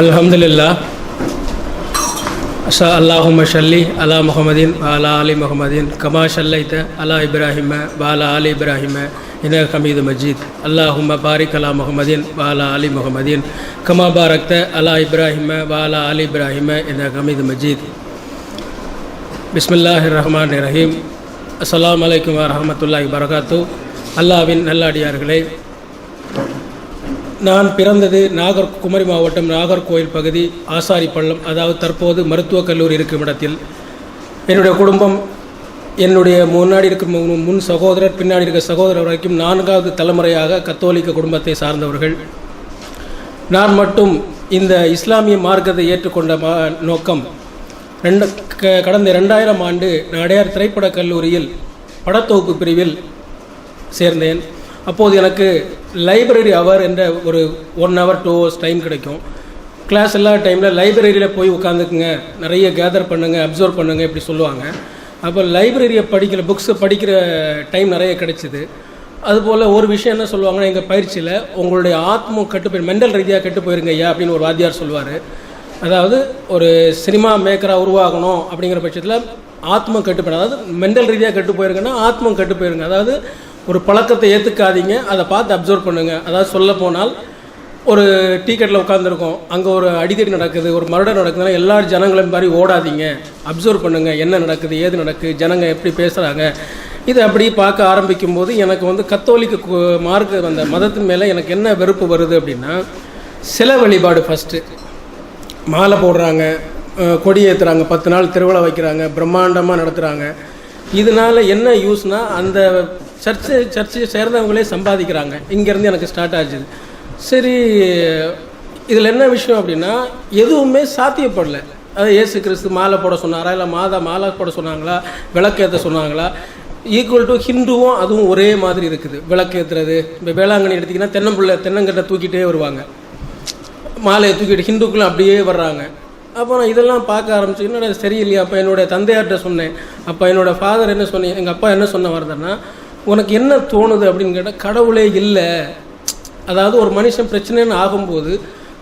அல்ஹம்துலில்லா அஷா அல்லாஹும ஷல்லி அலா முகமதீன் பாலா அலி முகமதீன் கமா ஷல்லைத்த அலா இப்ராஹிம பாலா அலி இப்ராஹிம இன ஹமீது மஜீத் அல்லாஹும பாரிக் அலா முகமதீன் பாலா அலி முகமதீன் கமா பாரக்த அலா இப்ராஹிம பாலா அலி இப்ராஹிம இன ஹமீது மஜீத் பிஸ்மில்லாஹ் ரஹ்மான் ரஹீம் அஸ்லாம் அலைக்கும் வரமத்துல்லாஹி வரகாத்து அல்லாவின் நல்லடியார்களே நான் பிறந்தது நாகர் குமரி மாவட்டம் நாகர்கோயில் பகுதி ஆசாரிப்பள்ளம். அதாவது தற்போது மருத்துவக் கல்லூரி இருக்கும் இடத்தில். என்னுடைய குடும்பம் என்னுடைய முன்னாடி இருக்கும் முன் சகோதரர் பின்னாடி இருக்க சகோதரர் வரைக்கும் நான்காவது தலைமுறையாக கத்தோலிக்க குடும்பத்தை சார்ந்தவர்கள். நான் மட்டும் இந்த இஸ்லாமிய மார்க்கத்தை ஏற்றுக்கொண்ட மா நோக்கம். ரெண்டு க- கடந்த ரெண்டாயிரம் ஆண்டு நான் அடையார் திரைப்படக் கல்லூரியில் படத்தொகுப்பு பிரிவில் சேர்ந்தேன். அப்போது எனக்கு லைப்ரரி அவர் என்ற ஒரு one hour two hours time கிடைக்கும். கிளாஸ் இல்லாத டைமில் லைப்ரரியில் போய் உட்காந்துக்குங்க நிறைய கேதர் பண்ணுங்க அப்சர்வ் பண்ணுங்க இப்படி சொல்லுவாங்க. அப்போ லைப்ரரியை படிக்கிற புக்ஸை படிக்கிற டைம் நிறைய கிடைச்சிது. அதுபோல் ஒரு விஷயம் என்ன சொல்லுவாங்கன்னா எங்கள் பயிற்சியில் உங்களுடைய ஆத்மம் கெட்டு போய் மெண்டல் ரீதியாக கெட்டு போயிருங்க ஐயா அப்படின்னு ஒரு வாத்தியார் சொல்லுவார். அதாவது ஒரு சினிமா மேக்கராக உருவாகணும் அப்படிங்கிற பட்சத்தில் ஆத்மம் கெட்டு போயிடும் அதாவது மெண்டல் ரீதியாக கெட்டு போயிருங்கன்னா ஆத்மம் கெட்டு போயிருங்க. அதாவது ஒரு பழக்கத்தை ஏற்றுக்காதீங்க அதை பார்த்து அப்சர்வ் பண்ணுங்கள் அதாவது சொல்ல போனால் ஒரு டிக்கெட்டில் உட்காந்துருக்கோம் அங்கே ஒரு அடிதடி நடக்குது ஒரு மருடம் நடக்குதுன்னா எல்லா ஜனங்களும் மாதிரி ஓடாதீங்க. அப்சர்வ் பண்ணுங்கள் என்ன நடக்குது ஏது நடக்குது ஜனங்க எப்படி பேசுகிறாங்க இதை அப்படி பார்க்க ஆரம்பிக்கும் போது எனக்கு வந்து கத்தோலிக்க மார்க்கு அந்த மதத்தின் மேலே எனக்கு என்ன வெறுப்பு வருது அப்படின்னா சில வழிபாடு ஃபஸ்ட்டு மாலை போடுறாங்க கொடி ஏற்றுறாங்க பத்து நாள் திருவிழா வைக்கிறாங்க பிரம்மாண்டமாக நடத்துகிறாங்க இதனால் என்ன யூஸ்னால் அந்த சர்ச்சு சர்ச்சை சேர்ந்தவங்களே சம்பாதிக்கிறாங்க. இங்கேருந்து எனக்கு ஸ்டார்ட் ஆச்சு சரி இதில் என்ன விஷயம் அப்படின்னா எதுவுமே சாத்தியப்படல. அதாவது ஏசு கிறிஸ்து மாலை போட சொன்னாரா இல்லை மாதா மாலை போட சொன்னாங்களா விளக்கேற்ற சொன்னாங்களா? ஈக்குவல் டு ஹிந்துவும் அதுவும் ஒரே மாதிரி இருக்குது. விளக்கேற்றுறது இப்போ வேளாங்கண்ணி எடுத்திங்கன்னா தென்னம்புள்ள தென்னங்கட்டை தூக்கிட்டே வருவாங்க. மாலையை தூக்கிட்டு ஹிந்துக்களும் அப்படியே வர்றாங்க. அப்போ நான் இதெல்லாம் பார்க்க ஆரம்பிச்சு என்னோட சரியில்லையா அப்போ என்னோடய தந்தையார்கிட்ட சொன்னேன். அப்போ என்னோடய ஃபாதர் என்ன சொன்னேன் எங்கள் அப்பா என்ன சொன்ன வரதுன்னா உனக்கு என்ன தோணுது அப்படின்னு கேட்டால் கடவுளே இல்லை. அதாவது ஒரு மனுஷன் பிரச்சனைன்னு ஆகும்போது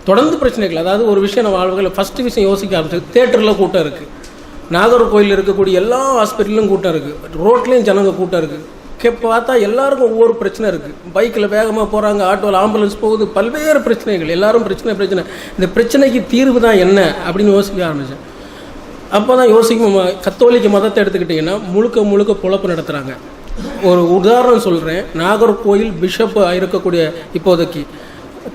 தொடர்ந்து பிரச்சனைகள் அதாவது ஒரு விஷயம் நம்ம வாழ்வுகளில் ஃபஸ்ட்டு விஷயம் யோசிக்க ஆரம்பிச்சது தேட்டரில் கூட்டம் இருக்குது நாகர்கோயில் இருக்கக்கூடிய எல்லா ஹாஸ்பிட்டலும் கூட்டம் இருக்குது ரோட்லேயும் ஜனங்க கூட்டம் இருக்குது கே பார்த்தா எல்லாருக்கும் ஒவ்வொரு பிரச்சனை இருக்குது பைக்கில் வேகமாக போகிறாங்க ஆட்டோவில் ஆம்புலன்ஸ் போகுது. பல்வேறு பிரச்சனைகள். எல்லாரும் பிரச்சனை பிரச்சனை. இந்த பிரச்சனைக்கு தீர்வு தான் என்ன அப்படின்னு யோசிக்க ஆரம்பித்தேன் அப்போ தான் யோசிக்கும் கத்தோலிக்க மதத்தை எடுத்துக்கிட்டிங்கன்னா முழுக்க முழுக்க பொழப்பு நடத்துகிறாங்க ஒரு உதாரணம் சொல்கிறேன் நாகர்கோயில் பிஷப் இருக்கக்கூடிய இப்போதைக்கு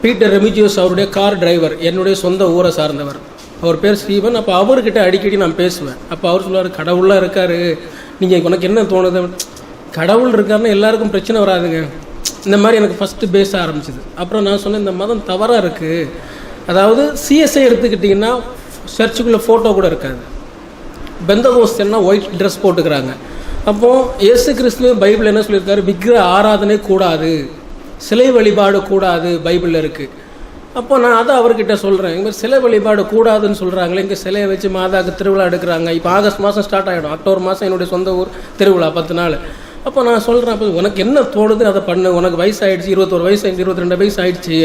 பீட்டர் ரெமிஜியோஸ் அவருடைய கார் டிரைவர் என்னுடைய சொந்த ஊரை சார்ந்தவர். அவர் பேர் ஸ்டீவன். அப்போ அவர்கிட்ட அடிக்கடி நான் பேசுவேன். அப்போ அவர் சொல்லுவார் கடவுளாக இருக்கார். நீங்கள் உனக்கு என்ன தோணுது? கடவுள் இருக்காருன்னா எல்லாருக்கும் பிரச்சனை வராதுங்க. இந்த மாதிரி எனக்கு ஃபஸ்ட்டு பேச ஆரம்பிச்சது. அப்புறம் நான் சொன்னேன் இந்த மதம் தவறாக இருக்குது அதாவது சிஎஸ்ஐ எடுத்துக்கிட்டிங்கன்னா சர்ச்சுக்குள்ளே ஃபோட்டோ கூட இருக்காது. பெந்தகோஸ்தன்னா ஒயிட் ட்ரெஸ் போட்டுக்கிறாங்க. அப்போ இயேசு கிறிஸ்துவ பைபிள் என்ன சொல்லியிருக்காரு? விக்கிர ஆராதனை கூடாது. சிலை வழிபாடு கூடாது பைபிளில் இருக்குது அப்போ நான் அதை அவர்கிட்ட சொல்கிறேன் இங்கே சிலை வழிபாடு கூடாதுன்னு சொல்கிறாங்களே இங்கே சிலையை வச்சு மாதாக்கு திருவிழா எடுக்கிறாங்க. இப்போ ஆகஸ்ட் மாதம் ஸ்டார்ட் ஆகிடும் அக்டோபர் மாதம் என்னுடைய சொந்த ஊர் திருவிழா பத்து நாள். அப்போ நான் சொல்கிறேன் அப்போ உனக்கு என்ன தோணுது அதை பண்ணு. உனக்கு வயசு ஆகிடுச்சு இருபத்தோரு வயசு ஆயிடுச்சு இருபத்தி ரெண்டு வயசு ஆயிடுச்சு.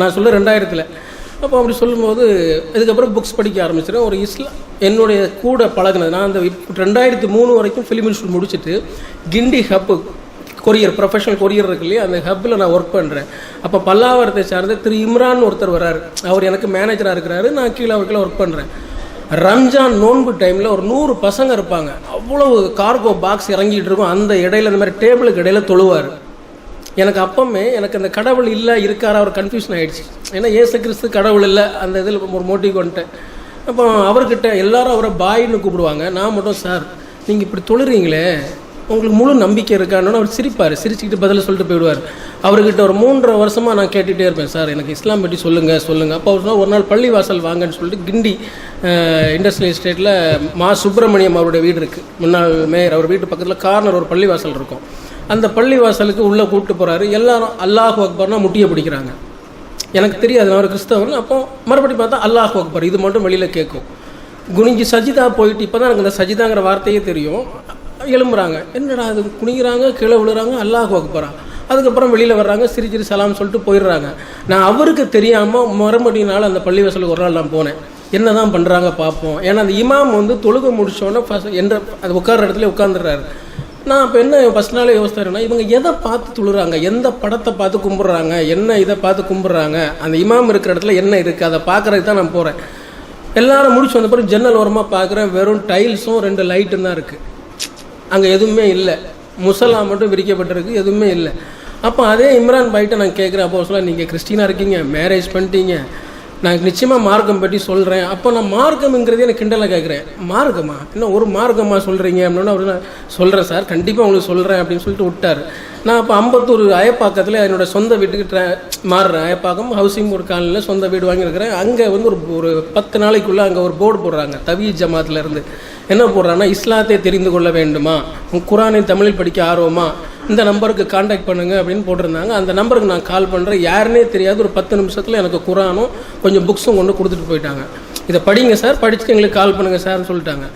நான் சொல்ல ரெண்டாயிரத்தில். அப்போ அப்படி சொல்லும்போது இதுக்கப்புறம் புக்ஸ் படிக்க ஆரம்பிச்சிட்டேன். ஒரு இஸ்லாம் என்னுடைய கூட பழகுனது. நான் அந்த ரெண்டாயிரத்தி மூணு வரைக்கும் ஃபிலிம் இன்ஸ்டியூட் முடிச்சுட்டு Guindy hub courier professional courier இருக்கு இல்லையா அந்த ஹப்பில் நான் ஒர்க் பண்ணுறேன் அப்போ பல்லாவரத்தை சார்ந்த திரு இம்ரான் ஒருத்தர் வராரு அவர் எனக்கு மேனேஜராக இருக்கிறாரு. நான் கீழே அவருக்குள்ள ஒர்க் பண்ணுறேன் ரம்ஜான் நோன்பு டைமில் ஒரு நூறு பசங்க இருப்பாங்க. அவ்வளவு கார்கோ பாக்ஸ் இறங்கிட்டு இருக்கும். அந்த இடையில இந்த மாதிரி டேபிளுக்கு இடையில தொழுவார். எனக்கு அப்பமே எனக்கு அந்த கடவுள் இல்லை இருக்காரா ஒரு கன்ஃபியூஷன் ஆகிடுச்சு ஏன்னா ஏசு கிறிஸ்து கடவுள் இல்லை அந்த இதில் ஒரு மோட்டிவ் வந்துட்டேன் அப்போ அவர்கிட்ட எல்லாரும் அவரை பாயின்னு கூப்பிடுவாங்க. நான் மட்டும் சார் நீங்கள் இப்படி தொழுறீங்களே உங்களுக்கு முழு நம்பிக்கை இருக்கான்னு அவர் சிரிப்பார். சிரிச்சுக்கிட்டு பதில் சொல்லிட்டு போயிடுவார். அவர்கிட்ட ஒரு மூன்றரை வருஷமாக நான் கேட்டுகிட்டே இருப்பேன். சார் எனக்கு இஸ்லாம் பற்றி சொல்லுங்கள் சொல்லுங்கள் அப்போ அவர் ஒரு நாள் பள்ளிவாசல் வாங்கன்னு சொல்லிட்டு கிண்டி இண்டஸ்ட்ரியல் எஸ்டேட்டில் மா சுப்பிரமணியம் அவருடைய வீடு இருக்குது முன்னாள் மேயர் அவர் வீட்டு பக்கத்தில் கார்னர் ஒரு பள்ளிவாசல் இருக்கும். அந்த பள்ளிவாசலுக்கு உள்ளே கூப்பிட்டு போகிறாரு எல்லாரும் அல்லாஹ் அக்பர்னா முட்டியை பிடிக்கிறாங்க. எனக்கு தெரியாது நான் ஒரு கிறிஸ்தவன். அப்போ மறுபடியும் பார்த்தா அல்லாஹ் அக்பர். இது மட்டும் வெளியில் கேட்கும். குனிஞ்சு சஜிதா போயிட்டு இப்போ தான் எனக்கு இந்த சஜிதாங்கிற வார்த்தையே தெரியும். எழும்புறாங்க. என்னடா அது குனிகிறாங்க கீழே விழுறாங்க அல்லாஹ் அக்பரா? அதுக்கப்புறம் வெளியில் வர்றாங்க சிரி சிரி சலாம் சொல்லிட்டு போயிடுறாங்க. நான் அவருக்கு தெரியாமல் மறுபடியினால அந்த பள்ளிவாசலுக்கு ஒரு நாள் நான் போனேன். என்ன தான் பண்ணுறாங்க பார்ப்போம் ஏன்னா அந்த இமாம் வந்து தொழுக முடிச்சோன்னே ஃபஸ்ட் என்ற அது உட்கார்ற இடத்துல உட்காந்துடுறாரு நான் இப்போ என்ன ஃபஸ்ட் நாளே யோசித்தாருன்னா இவங்க எதை பார்த்து துளுறாங்க? எந்த படத்தை பார்த்து கும்பிட்றாங்க? என்ன இதை பார்த்து கும்பிட்றாங்க? அந்த இமாம் இருக்கிற இடத்துல என்ன இருக்குது அதை பார்க்குறதுக்கு தான் நான் போகிறேன் எல்லாரும் முடிச்சு வந்த பிறகு ஜன்னல் ஓரமாக பார்க்குறேன் வெறும் டைல்ஸும் ரெண்டு லைட்டும் தான் இருக்குது அங்கே எதுவுமே இல்லை. முசலா மட்டும் விரிக்கப்பட்டிருக்கு எதுவுமே இல்லை. அப்போ அதே இம்ரான் பாய்கிட்ட நான் கேட்குறேன் அப்போ சொல்ல நீங்கள் கிறிஸ்டினாக இருக்கீங்க மேரேஜ் பண்ணிட்டீங்க. நான் நிச்சயமாக மார்க்கம் பற்றி சொல்கிறேன் அப்போ நான் மார்க்கம்ங்கிறதே எனக்கு கிண்டலை கேட்குறேன். மார்க்கமா? இன்னும் ஒரு மார்க்கமாக சொல்கிறீங்க அப்படின்னா அவர் நான் சொல்கிறேன் சார். கண்டிப்பாக உங்களுக்கு சொல்கிறேன் அப்படின்னு சொல்லிட்டு விட்டார். நான் அப்போ அம்பத்தூர் அயப்பாக்கத்தில் என்னோடய சொந்த வீட்டுக்கு ட்ரா மாறுறேன். அயப்பாக்கம் ஹவுசிங் போர்டு காலனில் சொந்த வீடு வாங்கியிருக்கிறேன். அங்கே வந்து ஒரு ஒரு பத்து நாளைக்குள்ளே அங்கே ஒரு போர்டு போடுறாங்க. தவி ஜமாத்திலேருந்து என்ன போடுறாங்கன்னா இஸ்லாத்தை தெரிந்து கொள்ள வேண்டுமா? குரானை தமிழில் படிக்க ஆர்வமா? இந்த நம்பருக்கு காண்டாக்ட் பண்ணுங்க அப்படின்னு போட்டிருந்தாங்க. அந்த நம்பருக்கு நான் கால் பண்ணுறேன் யாருன்னே தெரியாது. ஒரு பத்து நிமிஷத்தில் எனக்கு குரானும் கொஞ்சம் புக்ஸும் கொண்டு கொடுத்துட்டு போயிட்டாங்க. இதை படிங்க சார் படிச்சுட்டு எங்களுக்கு கால் பண்ணுங்கள் சார்னு சொல்லிட்டாங்க.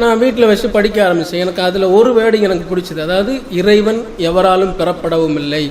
நான் வீட்டில் வச்சு படிக்க ஆரம்பித்தேன் எனக்கு அதில் ஒரு வேர்டிங் எனக்கு பிடிச்சது. அதாவது இறைவன் எவராலும் பெறப்படவும் இல்லை.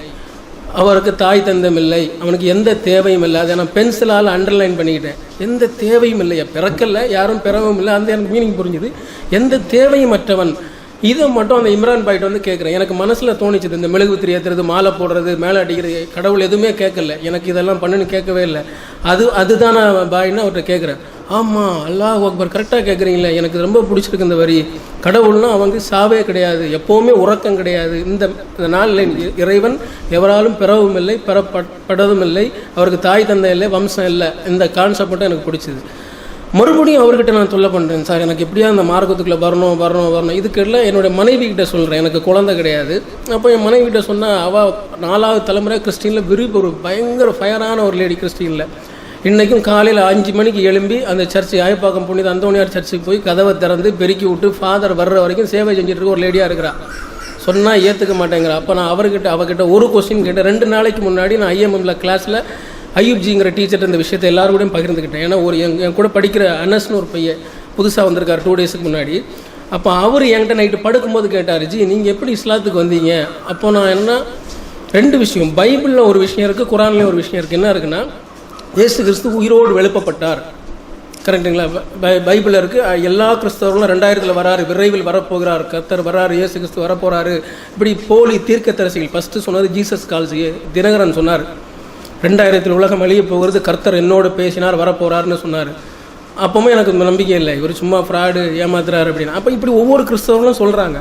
அவருக்கு தாய் தந்தம் இல்லை. அவனுக்கு எந்த தேவையும் இல்லை. அதை நான் பென்சிலால் அண்டர்லைன் பண்ணிக்கிட்டேன். எந்த தேவையும் இல்லையா பிறக்கல யாரும் பெறவும் இல்லை. அந்த எனக்கு மீனிங் புரிஞ்சுது. எந்த தேவையும் மற்றவன் இதை மட்டும் அந்த இம்ரான் பாய்ட்டு வந்து கேட்குறேன். எனக்கு மனசில் தோணிச்சது இந்த மெழுகுத்திரி ஏற்றுறது மாலை போடுறது மேலே அடிக்கிறது கடவுள் எதுவுமே கேட்கல. எனக்கு இதெல்லாம் பண்ணுன்னு கேட்கவே இல்லை. அது அதுதான் நான் பாய்னு அவர்கிட்ட கேட்குறேன். ஆமாம் அல்லாஹ் அக்பர் கரெக்டாக கேட்குறீங்களே. எனக்கு ரொம்ப பிடிச்சிருக்கு இந்த வரி. கடவுள்னா அவங்க சாவே கிடையாது. எப்போவுமே உறக்கம் கிடையாது. இந்த இந்த நாளில் இறைவன் எவராலும் பெறவும் இல்லை பெறப்படவும் இல்லை. அவருக்கு தாய் தந்தை இல்லை வம்சம் இல்லை. இந்த கான்செப்ட் மட்டும் எனக்கு பிடிச்சிது. மறுபடியும் அவர்கிட்ட நான் சொல்ல பண்ணுறேன் சார் எனக்கு எப்படியா அந்த மார்க்கத்துக்குள்ளே வரணும் வரணும் வரணும். இதுக்கெல்லாம் என்னுடைய மனைவி கிட்ட சொல்கிறேன் எனக்கு குழந்தை கிடையாது. அப்போ என் மனைவி கிட்ட சொன்னால் அவள் நாலாவது தலைமுறை கிறிஸ்டினில் விரும்பி ஒரு பயங்கர ஃபயரான ஒரு லேடி கிறிஸ்டினில் இன்றைக்கும் காலையில் அஞ்சு மணிக்கு எழும்பி அந்த சர்ச்சு ஆயப்பாக்கம் புனித அந்தோனியார் சர்ச்சுக்கு போய் கதவை திறந்து பெருக்கி விட்டு ஃபாதர் வர்ற வரைக்கும் சேவை செஞ்சுட்டு இருக்க ஒரு லேடியாக இருக்கிறா. சொன்னால் ஏற்றுக்க மாட்டேங்கிறா. அப்போ நான் அவர்கிட்ட அவகிட்ட ஒரு கொஸ்டின் கேட்டேன். ரெண்டு நாளைக்கு முன்னாடி நான் ஐஎம்எம்ல கிளாஸில் ஐயூப்ஜிங்கிற டீச்சர் இந்த விஷயத்தை எல்லாரும் கூடயும் பகிர்ந்துக்கிட்டேன். ஏன்னா ஒரு என் என் கூட படிக்கிற அனஸ்னு ஒரு பையன் புதுசாக வந்திருக்கார் டூ டேஸுக்கு முன்னாடி. அப்போ அவர் என்கிட்ட நைட்டு படுக்கும்போது கேட்டார் ஜி நீங்கள் எப்படி இஸ்லாத்துக்கு வந்தீங்க? அப்போ நான் என்ன ரெண்டு விஷயம். பைபிளில் ஒரு விஷயம் இருக்குது குரான்லேயும் ஒரு விஷயம் இருக்குது என்ன இருக்குன்னா ஏசு கிறிஸ்து உயிரோடு எழுப்பப்பட்டார் கரெக்டுங்களா பை பைபிளில் இருக்குது எல்லா கிறிஸ்தவர்களும் ரெண்டாயிரத்தில் வராரு விரைவில் வரப்போகிறார். கர்த்தர் வராரு இயேசு கிறிஸ்து வரப்போகிறாரு இப்படி போலி தீர்க்கத்தரசிகள் ஃபஸ்ட்டு சொன்னது ஜீசஸ் கால்ஸ் தினகரன் சொன்னார். ரெண்டாயிரத்தில் உலகம் அழிய போகிறது கர்த்தர் என்னோடு பேசினார் வரப்போகிறாருன்னு சொன்னார். அப்போவும் எனக்கு நம்பிக்கை இல்லை. இவர் சும்மா ஃப்ராடு ஏமாத்துறாரு அப்படின்னு. அப்போ இப்படி ஒவ்வொரு கிறிஸ்தவர்களும் சொல்கிறாங்க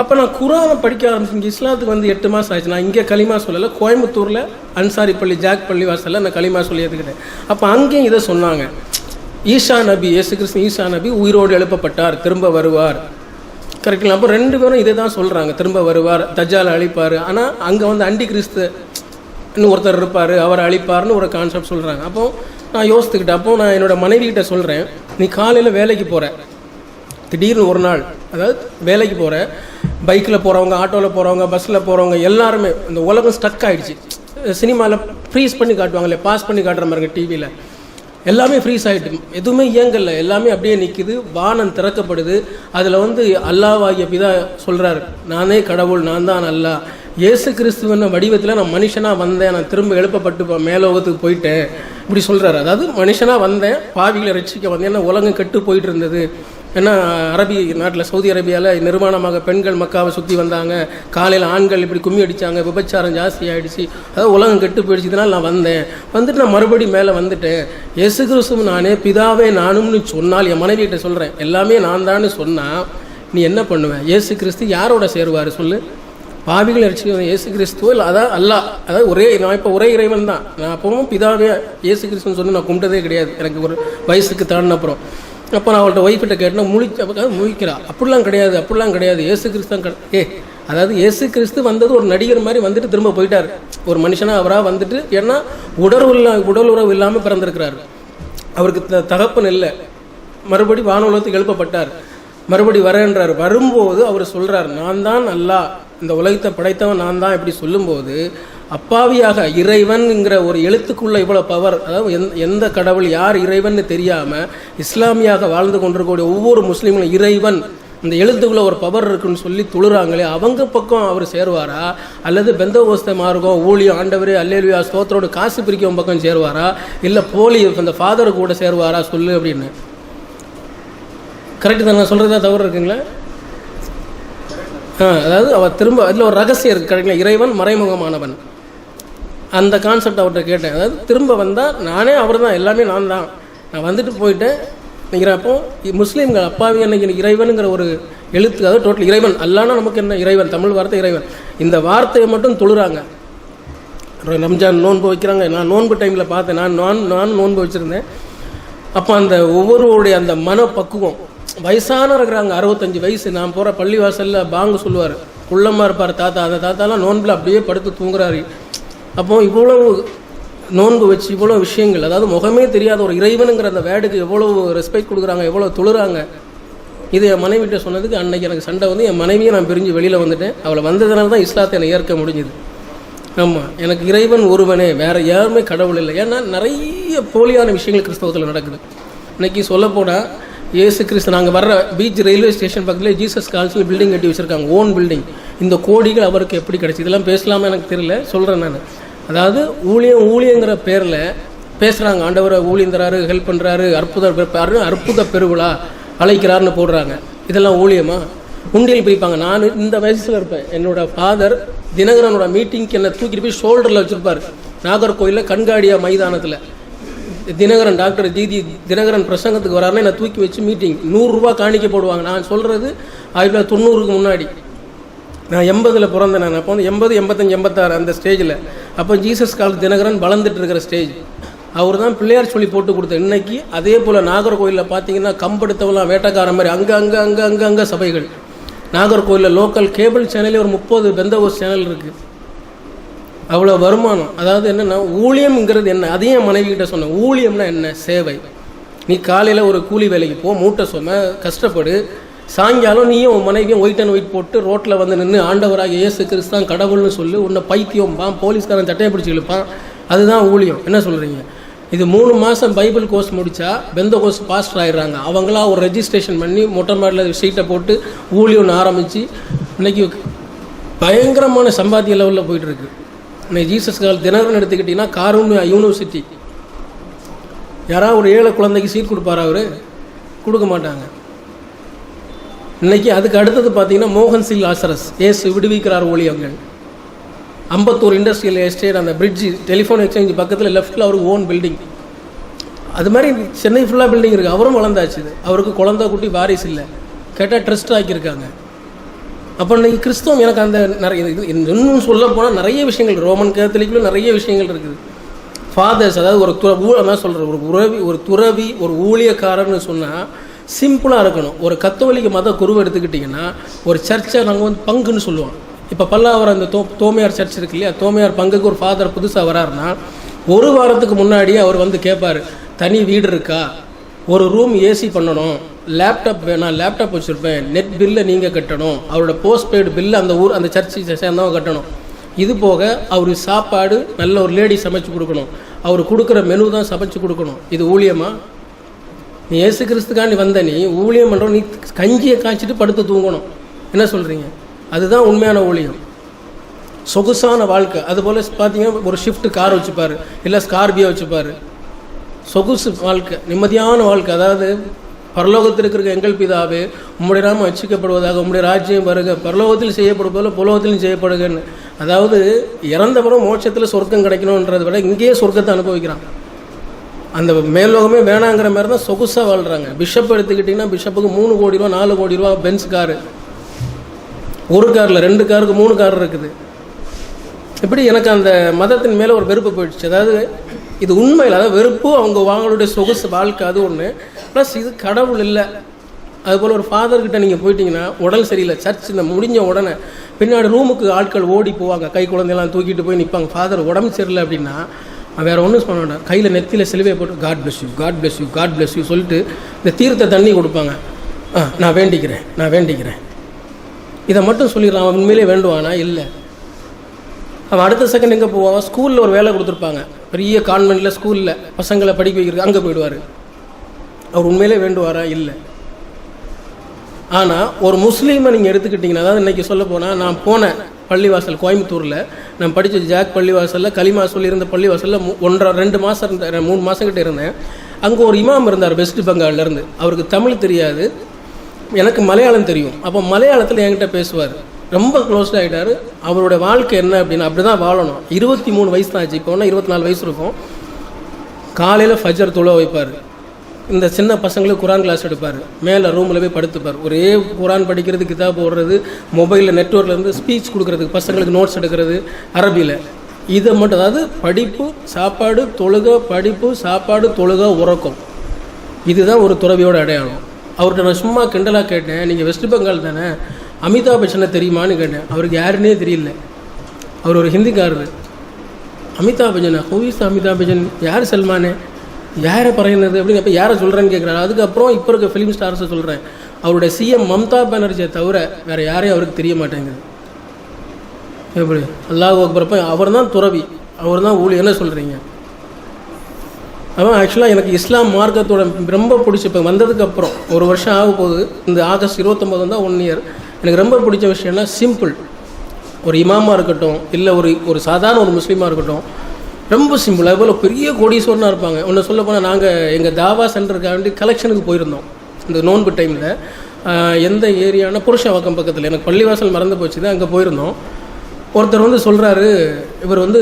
அப்போ நான் குரானை படிக்க ஆரம்பிச்சு இஸ்லாத்துக்கு வந்து எட்டு மாதம் ஆச்சு நான் இங்கே களிமா சொல்லலை. கோயம்புத்தூரில் அன்சாரி பள்ளி ஜாக் பள்ளி வாசலில் நான் களிமா சொல்லி அப்போ அங்கேயும் இதை சொன்னாங்க. ஈஷா நபி இயேசு கிருஷ்ணன் ஈஷா நபி உயிரோடு எழுப்பப்பட்டார். திரும்ப வருவார். கரெக்டுங்களா அப்போ ரெண்டு பேரும் இதை தான் சொல்கிறாங்க திரும்ப வருவார் தஜால் அழிப்பார். ஆனால் அங்கே வந்து அண்டி கிறிஸ்து இன்னும் ஒருத்தர் இருப்பார் அவர் அழிப்பார்னு ஒரு கான்செப்ட் சொல்கிறாங்க அப்போ நான் யோசித்துக்கிட்டேன். அப்போ நான் என்னோட மனைவிகிட்ட சொல்கிறேன் நீ காலையில் வேலைக்கு போகிற திடீர்னு ஒரு நாள் அதாவது வேலைக்கு போகிற பைக்கில் போகிறவங்க ஆட்டோவில் போகிறவங்க பஸ்ஸில் போகிறவங்க எல்லாருமே இந்த உலகம் ஸ்டக் ஆகிடுச்சு சினிமாவில் ஃப்ரீஸ் பண்ணி காட்டுவாங்களே பாஸ் பண்ணி காட்டுற மாதிரி டிவியில் எல்லாமே ஃப்ரீஸ் ஆகிட்டு எதுவுமே இயங்கல. எல்லாமே அப்படியே நிற்கிது வானம் திறக்கப்படுது. அதில் வந்து அல்லாவாகிய பிதா சொல்கிறாரு நானே கடவுள் நான் தான் அல்லா இயேசு கிறிஸ்துவன வடிவத்தில் நான் மனுஷனாக வந்தேன் நான் திரும்ப எழுப்பப்பட்டு மேலோகத்துக்கு போயிட்டேன். இப்படி சொல்கிறாரு அதாவது மனுஷனாக வந்தேன் பாவிகளை ரசிக்க வந்தேன். ஏன்னா உலகம் கெட்டு போயிட்டு இருந்தது ஏன்னா அரபி நாட்டில் சவுதி அரேபியாவில் நிர்மாணமாக பெண்கள் மக்காவை சுற்றி வந்தாங்க. காலையில் ஆண்கள் இப்படி கும்மி அடித்தாங்க விபச்சாரம் ஜாஸ்தி ஆகிடுச்சு அதாவது உலகம் கெட்டு போயிடுச்சதுனால நான் வந்தேன். வந்துட்டு நான் மறுபடியும் மேலே வந்துட்டேன். எசு கிறிஸ்துவ நானே பிதாவே நானும்னு சொன்னால் என் மனைவிகிட்ட சொல்கிறேன் எல்லாமே நான் தான்னு சொன்னால் நீ என்ன பண்ணுவேன் ஏசு கிறிஸ்து யாரோட சேருவார்? சொல்லு. பாவிகள் அடிச்சு இயேசு கிறிஸ்துவோ இல்லை அதான் அல்லா அதாவது ஒரே நான் இப்போ ஒரே இறைவன் தான். நான் அப்பவும் பிதாவே இயேசு கிறிஸ்துன்னு சொல்லி நான் கும்பிட்டதே கிடையாது. எனக்கு ஒரு வயசுக்கு தாண்டின அப்புறம். அப்போ நான் அவள்கிட்ட ஒய்ஃபிட்ட கேட்டேன்னா முழிச்சு முழிக்கிறா. அப்படிலாம் கிடையாது அப்படிலாம் கிடையாது. ஏசு கிறிஸ்தான் ஏ அதாவது ஏசு கிறிஸ்து வந்தது ஒரு நடிகர் மாதிரி வந்துட்டு திரும்ப போயிட்டார். ஒரு மனுஷனாக அவராக வந்துட்டு ஏன்னா உடல் இல்லா உடல் உறவு இல்லாமல் பிறந்திருக்கிறார். அவருக்கு த தகப்பன் இல்லை. மறுபடி வானுலகத்துக்கு எழுப்பப்பட்டார். மறுபடி வரேன்றார். வரும்போது அவர் சொல்கிறார் நான் தான் நல்லா இந்த உலகத்தை படைத்தவன் நான் தான் இப்படி சொல்லும்போது அப்பாவியாக இறைவன்ங்கிற ஒரு எழுத்துக்குள்ள இவ்வளோ பவர் அதாவது எந் எந்த கடவுள் யார் இறைவன் தெரியாமல் இஸ்லாமியாக வாழ்ந்து கொண்டிருக்கக்கூடிய ஒவ்வொரு முஸ்லீம்களும் இறைவன் இந்த எழுத்துக்குள்ள ஒரு பவர் இருக்குன்னு சொல்லி துளுறாங்களே அவங்க பக்கம் அவர் சேருவாரா? அல்லது பெந்தகோஸ்த மார்க்கம் ஊழியம் ஆண்டவர் அல்லேலுயா ஸ்தோத்தரோட காசு பிரிக்கும் பக்கம் சேருவாரா? இல்லை போலி அந்த ஃபாதர் கூட சேருவாரா? சொல்லு அப்படின்னு. கரெக்டு தான்? நான் சொல்கிறதா தவறு இருக்குங்களா? அதாவது அவர் திரும்ப அதில் ஒரு ரகசியம் இருக்குது கிடைக்கல இறைவன் மறைமுகமானவன். அந்த கான்செப்ட் அவர்கிட்ட கேட்டேன். அதாவது திரும்ப வந்தால் நானே அவர் தான் எல்லாமே நான் தான் நான் வந்துட்டு போயிட்டேன். நிற்கிறப்போ முஸ்லீம்கள் அப்பாவி அன்னைக்கு இறைவனுங்கிற ஒரு எழுத்து அதாவது டோட்டல் இறைவன். அல்லானா நமக்கு என்ன? இறைவன். தமிழ் வார்த்தை இறைவன். இந்த வார்த்தையை மட்டும் தொழுறாங்க. ரம்ஜான் நோன்பு வைக்கிறாங்க. நான் நோன்பு டைமில் பார்த்தேன். நான் நான் நான் நோன்பு வச்சுருந்தேன். அப்போ அந்த ஒவ்வொருவருடைய அந்த மன பக்குவம் வயசான இருக்கிறாங்க அறுபத்தஞ்சு வயசு. நான் போகிற பள்ளிவாசலில் பாங்கு சொல்லுவார். குள்ளமாக இருப்பார் தாத்தா. அந்த தாத்தாலாம் நோன்பில் அப்படியே படுத்து தூங்குறாரு. அப்போ இவ்வளவு நோன்பு வச்சு இவ்வளோ விஷயங்கள் அதாவது முகமே தெரியாத ஒரு இறைவனுங்கிற அந்த வேர்டுக்கு எவ்வளோ ரெஸ்பெக்ட் கொடுக்குறாங்க எவ்வளோ தொழுறாங்க இது என் மனைவிட்ட சொன்னதுக்கு அன்னைக்கு எனக்கு சண்டை வந்து என் மனைவியை நான் பிரிஞ்சு வெளியில் வந்துட்டேன். அவளை வந்ததுனால தான் இஸ்லாத்தை என்னை ஏற்க முடிஞ்சுது. ஆமாம் எனக்கு இறைவன் ஒருவனே வேறு யாருமே கடவுள் இல்லை. ஏன்னா நிறைய போலியான விஷயங்கள் கிறிஸ்தவத்தில் நடக்குது. இன்னைக்கு சொல்லப்போனால் இயேசு கிறிஸ்து நாங்கள் வர்ற பீச் ரயில்வே ஸ்டேஷன் பக்கத்தில் ஜீசஸ் காலேஜில் பில்டிங் கட்டி வச்சுருக்காங்க ஓன் பில்டிங் இந்த கோடிகள் அவருக்கு எப்படி கிடச்சி? இதெல்லாம் பேசலாமா எனக்கு தெரியல சொல்கிறேன் நான். அதாவது ஊழியம் ஊழியங்கிற பேரில் பேசுகிறாங்க ஆண்டவரை ஊழியம் தராரு ஹெல்ப் பண்ணுறாரு அற்புத அற்புத பெருவிழா அழைக்கிறாருன்னு போடுறாங்க. இதெல்லாம் ஊழியமா? உண்டியல் பிரிப்பாங்க நான் இந்த வயசில் இருப்பேன். என்னோடய ஃபாதர் தினகரனோட மீட்டிங்க்கு என்னை தூக்கிட்டு போய் ஷோல்டரில் வச்சுருப்பார். நாகர்கோயிலில் கண்காடியா மைதானத்தில். தினகரன் டாக்டர் ஜிதி தினகரன் பிரசங்கத்துக்கு வராருன்னா என்னை தூக்கி வச்சு மீட்டிங். நூறுரூவா காணிக்க போடுவாங்க. நான் சொல்கிறது ஆயிரத்தி தொள்ளாயிரத்தி தொண்ணூறுக்கு முன்னாடி. நான் எண்பதில் பிறந்தேன் நான். அப்போ வந்து எண்பது எண்பத்தஞ்சு எண்பத்தாறு அந்த ஸ்டேஜில் அப்போ ஜீசஸ் கால் தினகரன் வளர்ந்துட்டு இருக்கிற ஸ்டேஜ் அவர் தான் பிள்ளையார் சொல்லி போட்டு கொடுத்த இன்னைக்கு அதே போல் நாகர்கோயிலில் பார்த்தீங்கன்னா கம்பெடுத்தவெல்லாம் வேட்டக்காரன் மாதிரி அங்கே அங்கே அங்கே அங்கே அங்கே சபைகள். நாகர்கோயிலில் லோக்கல் கேபிள் சேனலே ஒரு முப்பது பெந்தகோஸ் சேனல் இருக்குது அவ்வளோ வருமானம். அதாவது என்னென்னா ஊழியம்ங்கிறது என்ன? அதையும் என் மனைவி கிட்ட சொன்னேன். ஊழியம்னா என்ன? சேவை. நீ காலையில் ஒரு கூலி வேலைக்கு போ மூட்டை சும கஷ்டப்படு. சாயங்காலம் நீயும் உன் மனைவியும் ஒயிட் அண்ட் ஒயிட் போட்டு ரோட்டில் வந்து நின்று ஆண்டவராக இயேசு கிறிஸ்தான் கடவுள்னு சொல்லி உன்னை பைத்தியம் பான் போலீஸ்காரன் சட்டையை பிடிச்சி இழுப்பான். அதுதான் ஊழியம். என்ன சொல்கிறீங்க இது மூணு மாதம் பைபிள் கோர்ஸ் முடித்தா பெந்த கோர்ஸ் பாஸ்டர் ஆகிடுறாங்க அவங்களா ஒரு ரெஜிஸ்ட்ரேஷன் பண்ணி மொட்டை மாடில் சீட்டை போட்டு ஊழியம்னு ஆரம்பித்து இன்னைக்கு பயங்கரமான சம்பாத்திய லெவலில் போயிட்டுருக்கு இன்னைக்கு ஜீசஸ் கால் தினகரன் எடுத்துக்கிட்டிங்கன்னா காரூன் யூனிவர்சிட்டி. யாராவது ஒரு ஏழை குழந்தைக்கு சீட் கொடுப்பாரா அவர்? கொடுக்க மாட்டாங்க. இன்னைக்கு அதுக்கு அடுத்தது பார்த்தீங்கன்னா மோகன் சிங் ஆசரஸ். ஏசு விடுவிக்கிறார் ஊழியர்கள் அம்பத்தூர் இண்டஸ்ட்ரியல் எஸ்டேட் அந்த பிரிட்ஜ் டெலிஃபோன் எக்ஸ்சேஞ்ச் பக்கத்தில் லெஃப்ட்டில் அவருக்கு ஓன் பில்டிங் அது மாதிரி சென்னை ஃபுல்லாக பில்டிங் இருக்குது அவரும் வளர்ந்தாச்சு அவருக்கு குழந்தை குட்டி வாரிசு இல்லை. கேட்டால் ட்ரஸ்ட் ஆக்கியிருக்காங்க. அப்போ இன்னைக்கு கிறிஸ்தவம் எனக்கு அந்த நிறைய இது இன்னும் சொல்ல போனால் நிறைய விஷயங்கள் ரோமன் கேத்தலிக்கிலும் நிறைய விஷயங்கள் இருக்குது. ஃபாதர்ஸ் அதாவது ஒரு துற ஊழமாக சொல்கிற சொல்கிறேன் ஒரு உறவி ஒரு துறவி ஒரு ஊழியக்காரர்னு சொன்னால் சிம்பிளாக இருக்கணும். ஒரு கத்தோலிக்க மத குருவை எடுத்துக்கிட்டிங்கன்னா ஒரு சர்ச்சை நாங்கள் வந்து பங்குன்னு சொல்லுவோம். இப்போ பல்லாவரம் அந்த தோ தோமையார் சர்ச் இருக்கு இல்லையா? தோமையார் பங்குக்கு ஒரு ஃபாதர் புதுசாக வராருன்னா ஒரு வாரத்துக்கு முன்னாடியே அவர் வந்து கேட்பார் தனி வீடு இருக்கா? ஒரு ரூம் ஏசி பண்ணணும். லேப்டாப் நான் லேப்டாப் வச்சுருப்பேன். நெட் பில்லை நீங்கள் கட்டணும். அவரோட போஸ்ட்பெய்டு பில்லு அந்த ஊர் அந்த சர்ச்சு சேர்ந்தவங்க கட்டணும். இது போக அவர் சாப்பாடு நல்ல ஒரு லேடி சமைச்சு கொடுக்கணும். அவர் கொடுக்குற மெனு தான் சமைச்சு கொடுக்கணும். இது ஊழியமா? நீ ஏசு கிறிஸ்துக்காண்டி வந்த நீ ஊழியம் பண்ணுறோம் நீ கஞ்சியை காய்ச்சிட்டு படுத்து தூங்கணும். என்ன சொல்கிறீங்க அதுதான் உண்மையான ஊழியம். சொகுசான வாழ்க்கை. அதுபோல் பார்த்தீங்கன்னா ஒரு ஷிஃப்ட் கார் வச்சுப்பார். இல்லை ஸ்கார்பியோ வச்சுப்பார். சொகுசு வாழ்க்கை. நிம்மதியான வாழ்க்கை. அதாவது பரலோகத்தில் இருக்கிற எங்கள் பிதாவே உம்முடைய நாமம் அச்சிக்கப்படுவதாக உம்முடைய ராஜ்யம் வருக. பரலோகத்தில் செய்யப்படும் போல புலோகத்திலும் செய்யப்படுகன்னு. அதாவது இறந்தவரும் மோட்சத்தில் சொர்க்கம் கிடைக்கணுன்றதை விட இங்கேயே சொர்க்கத்தை அனுபவிக்கிறான். அந்த மேலோகமே வேணாங்கிற மாதிரி தான் சொகுசாக வாழ்கிறாங்க பிஷப் எடுத்துக்கிட்டிங்கன்னா பிஷப்புக்கு மூணு கோடி ரூபா நாலு கோடி ரூபா பென்ஸ் காரு. ஒரு காரில் ரெண்டு காருக்கு மூணு கார் இருக்குது. இப்படி எனக்கு அந்த மதத்தின் மேலே ஒரு வெறுப்பு போயிடுச்சு? அதாவது இது உண்மையில் அதாவது வெறுப்பு அவங்க அவங்களுடைய சொகுசு வாழ்க்கை அது ஒன்று ப்ளஸ் இது கடவுள் இல்லை. அதுபோல் ஒரு ஃபாதர்கிட்ட நீங்கள் போயிட்டீங்கன்னா உடல் சரியில்லை. சர்ச் இந்த முடிஞ்ச உடனே பின்னாடி ரூமுக்கு ஆட்கள் ஓடி போவாங்க. கை குழந்தையெல்லாம் தூக்கிட்டு போய் நிற்பாங்க ஃபாதர் உடம்பு சரியில்லை அப்படின்னா வேறு ஒன்றும் பண்ண வேண்டாம். கையில் நெத்தியில் சிலுவையை போட்டு God bless you God bless you God bless you சொல்லிட்டு இந்த தீர்த்த தண்ணி கொடுப்பாங்க. ஆ நான் வேண்டிக்கிறேன் நான் வேண்டிக்கிறேன். இதை மட்டும் சொல்லிடுறான் அவன் உண்மையிலே வேண்டுவானா? இல்லை. அவன் அடுத்த செகண்ட் எங்கே போவான்? ஸ்கூலில் ஒரு வேலை கொடுத்துருப்பாங்க. பெரிய கான்வென்ட்டில் ஸ்கூலில் பசங்களை படிக்க வைக்கிறது அங்கே போயிடுவார். அவர் உண்மையிலே வேண்டுவாரா? இல்லை. ஆனால் ஒரு முஸ்லீமை நீங்கள் எடுத்துக்கிட்டிங்கன்னா அதாவது இன்றைக்கி சொல்ல போனால் நான் போனேன் பள்ளிவாசல் கோயம்புத்தூரில் நான் படித்த ஜாக் பள்ளிவாசலில் களிமா சொல்லியிருந்த பள்ளிவாசலில் ஒன்றரை ரெண்டு மாதம் இருந்த மூணு மாதம் கிட்டே இருந்தேன். அங்கே ஒரு இமாம் இருந்தார் வெஸ்ட் பெங்கால்லேருந்து அவருக்கு தமிழ் தெரியாது. எனக்கு மலையாளம் தெரியும். அப்போ மலையாளத்தில் என்கிட்ட பேசுவார். ரொம்ப க்ளோஸ் ஆகிட்டார் அவரோட வாழ்க்கை என்ன அப்படின்னு அப்படி தான் வாழணும். இருபத்தி மூணு வயசு தான் ஆச்சு. இப்போ இருபத்தி நாலு வயசு இருக்கும். காலையில் ஃபஜர் தொழ வைப்பார். இந்த சின்ன பசங்களுக்கு குரான் கிளாஸ் எடுப்பார். மேலே ரூமில் போய் படுத்துப்பார். ஒரே குரான் படிக்கிறது கிதாப் போடுறது மொபைலில் நெட்ஒர்க்லேருந்து ஸ்பீச் கொடுக்குறதுக்கு பசங்களுக்கு நோட்ஸ் எடுக்கிறது அரபியில் இதை மட்டும் அதாவது படிப்பு சாப்பாடு தொழுக படிப்பு சாப்பாடு தொழுக உறக்கம். இதுதான் ஒரு துறவியோட அடையாளம். அவர்கிட்ட நான் சும்மா கிண்டலாக கேட்டேன் நீங்கள் வெஸ்ட் பெங்கால் தானே? அமிதாப் பச்சனை தெரியுமான்னு கேட்டேன். அவருக்கு யாருன்னே தெரியல. அவர் ஒரு ஹிந்திக்காரர். அமிதாப் பச்சனா ஹூஇஸ் அமிதாப் பச்சன்? யார் சல்மானே? யாரை பறையினது அப்படின்னு அப்போ யாரை சொல்கிறேன்னு கேட்குறாரு அதுக்கப்புறம் இப்போ இருக்க ஃபிலிம் ஸ்டார்ஸை சொல்கிறேன் அவருடைய சிஎம் மம்தா பானர்ஜியை தவிர வேறு யாரையும் அவருக்கு தெரிய மாட்டேங்குது. எப்படி? அல்லாஹ் அக்பரப்ப அவர் தான் துறவி. அவர் தான் ஊழி. என்ன சொல்கிறீங்க அவன் ஆக்சுவலாக எனக்கு இஸ்லாம் மார்க்கத்தோட ரொம்ப பிடிச்ச இப்போ வந்ததுக்கப்புறம் ஒரு வருஷம் ஆக போகுது. இந்த ஆகஸ்ட் இருபத்தொம்போது தான் ஒன் இயர் எனக்கு ரொம்ப பிடிச்ச விஷயம்னா சிம்பிள் ஒரு இமாமாக இருக்கட்டும் இல்லை ஒரு ஒரு சாதாரண ஒரு முஸ்லீமாக இருக்கட்டும் ரொம்ப சிம்பிள் அதுபோல் பெரிய கோடீஸ்வரனாக இருப்பாங்க. ஒன்று சொல்ல போனால் நாங்கள் எங்கள் தாவா சென்டருக்காண்டி கலெக்ஷனுக்கு போயிருந்தோம். இந்த நோன்பு டைமில் எந்த ஏரியானா புருஷவாக்கம் பக்கத்தில். எனக்கு பள்ளிவாசல் மறந்து போச்சு தான் அங்கே போயிருந்தோம். ஒருத்தர் வந்து சொல்கிறாரு இவர் வந்து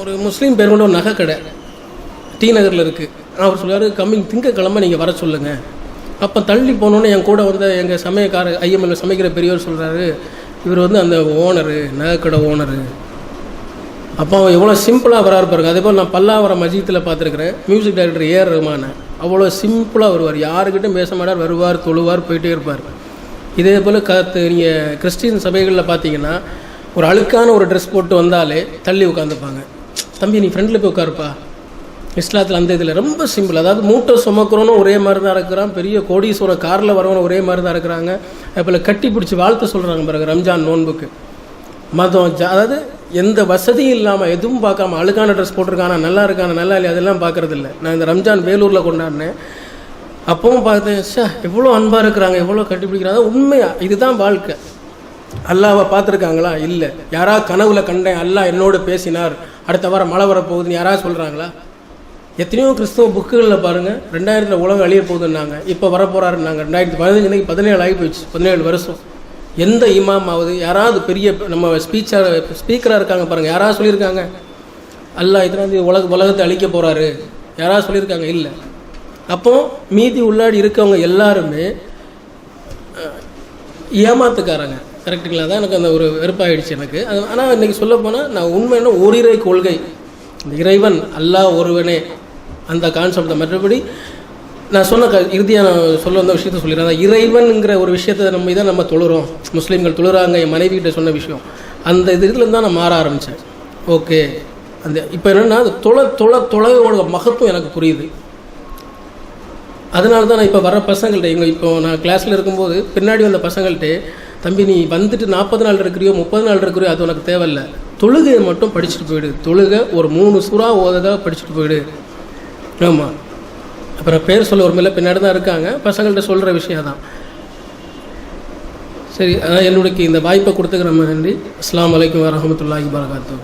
ஒரு முஸ்லீம் பேர் கொண்ட ஒரு நகை கடை. டி நகரில் இருக்குது அவர் சொல்கிறாரு கம்மிங் திங்கக்கிழமை நீங்கள் வர சொல்லுங்கள் அப்போ தள்ளி போனோன்னே என் கூட வந்த எங்கள் சமயக்கார ஐஎம்எல்ல சமைக்கிற பெரியவர் சொல்கிறாரு இவர் வந்து அந்த ஓனரு நகைக்கடை ஓனரு அப்போ அவன் எவ்வளோ சிம்பிளாக வராரு பாருங்க. அதே போல் நான் பல்லாவரம் மஜித்தில் பார்த்துருக்குறேன். மியூசிக் டைரக்டர் ஏஆர் ரகுமான. அவ்வளோ சிம்பிளாக வருவார். யாருக்கிட்டும் பேச மாட்டார். வருவார் தொழுவார் போயிட்டே இருப்பார். இதே போல் கத்து நீங்கள் கிறிஸ்டின் சபைகளில் பார்த்தீங்கன்னா ஒரு அழுக்கான ஒரு ட்ரெஸ் போட்டு வந்தாலே தள்ளி உட்காந்துப்பாங்க தம்பி நீ ஃப்ரெண்டில் போய் உட்காருப்பா. இஸ்லாத்தில் அந்த இதில் ரொம்ப சிம்பிள் அதாவது மூட்டை சுமக்கிறோன்னு ஒரே மாதிரி தான் இருக்கிறான். பெரிய கோடீஸ்வரன் காரில் வரவனும் ஒரே மாதிரி தான் இருக்கிறாங்க அதுபோல் கட்டி பிடிச்சி வாழ்த்து சொல்கிறாங்க பாருங்க ரம்ஜான் நோன்புக்கு. மதம் ஜா அதாவது எந்த வசதியும் இல்லாமல் எதுவும் பார்க்காம அழுக்கான ட்ரெஸ் போட்டிருக்கானா நல்லா இருக்கானா நல்லா இல்லையா அதெல்லாம் பார்க்குறது இல்லை நான் இந்த ரம்ஜான் வேலூரில் கொண்டாடினேன். அப்பவும் பார்த்தேன் ஷா எவ்வளோ அன்பாக இருக்கிறாங்க எவ்வளோ கட்டிப்பிடிக்கிறாங்க. உண்மையாக இதுதான் வாழ்க்கை. அல்லாவை பார்த்துருக்காங்களா? இல்லை. யாரா கனவுல கண்டேன் அல்லாஹ் என்னோடு பேசினார். அடுத்த வாரம் மழை வரப்போகுதுன்னு யாராவது சொல்கிறாங்களா எத்தனையோ கிறிஸ்தவ புக்குகளில் பாருங்கள் ரெண்டாயிரத்தில் உலகம் அழிய போகுதுன்னாங்க. இப்போ வரப்போகிறாருன்னாங்க ரெண்டாயிரத்தி பதினஞ்சு பதினேழு ஆகி போயிடுச்சு பதினேழு வருஷம். எந்த இமாம் ஆகுது யாராவது பெரிய நம்ம ஸ்பீச்சாக ஸ்பீக்கராக இருக்காங்க பாருங்கள் யாராவது சொல்லியிருக்காங்க? அல்லாஹ் இதனால உலக உலகத்தை அழிக்க போகிறாரு யாராவது சொல்லியிருக்காங்க? இல்லை. அப்போ மீதி உள்ளாடி இருக்கவங்க எல்லாருமே ஏமாத்துக்காரங்க. கரெக்டுங்களா தான் எனக்கு அந்த ஒரு வெறுப்பாயிடுச்சு எனக்கு. அது ஆனால் இன்றைக்கி சொல்ல போனால் நான் உண்மையான ஓரிரை கொள்கை. இறைவன் அல்லாஹ் ஒருவனே. அந்த கான்செப்ட் மற்றபடி நான் சொன்ன க இறுதியாக நான் சொல்ல வந்த விஷயத்த சொல்லிடுறேன். இறைவனுங்கிற ஒரு விஷயத்தை நம்ம இதை நம்ம தொழுறோம். முஸ்லீம்கள் தொழுறாங்க என் மனைவி கிட்ட சொன்ன விஷயம். அந்த இது இதுலேருந்து தான் நான் மாற ஆரம்பித்தேன் ஓகே. அந்த இப்போ என்னென்னா அது தொலை தொலை தொலைவோட மகத்துவம் எனக்கு புரியுது. அதனால தான் நான் இப்போ வர பசங்கள்கிட்ட இவங்க இப்போ நான் கிளாஸில் இருக்கும்போது பின்னாடி வந்த பசங்கள்கிட்ட தம்பி நீ வந்துட்டு நாற்பது நாள் இருக்கிறியோ முப்பது நாள் இருக்கிறியோ அது உனக்கு தேவையில்ல. தொழுகையை மட்டும் படிச்சுட்டு போயிடு. தொழுகை ஒரு மூணு சுறா ஓதக படிச்சுட்டு போயிடு. ஆமாம் அப்புறம் பேர் சொல்ல ஒரு மேலே பின்னாடி தான் இருக்காங்க. பசங்கள்கிட்ட சொல்கிற விஷயம் தான் சரி அதான் என்னுடைய இந்த வாய்ப்பை கொடுத்துக்க நம்ம நன்றி அஸ்ஸலாமு அலைக்கும் வரஹமத்துல்லாஹி வரகாத்து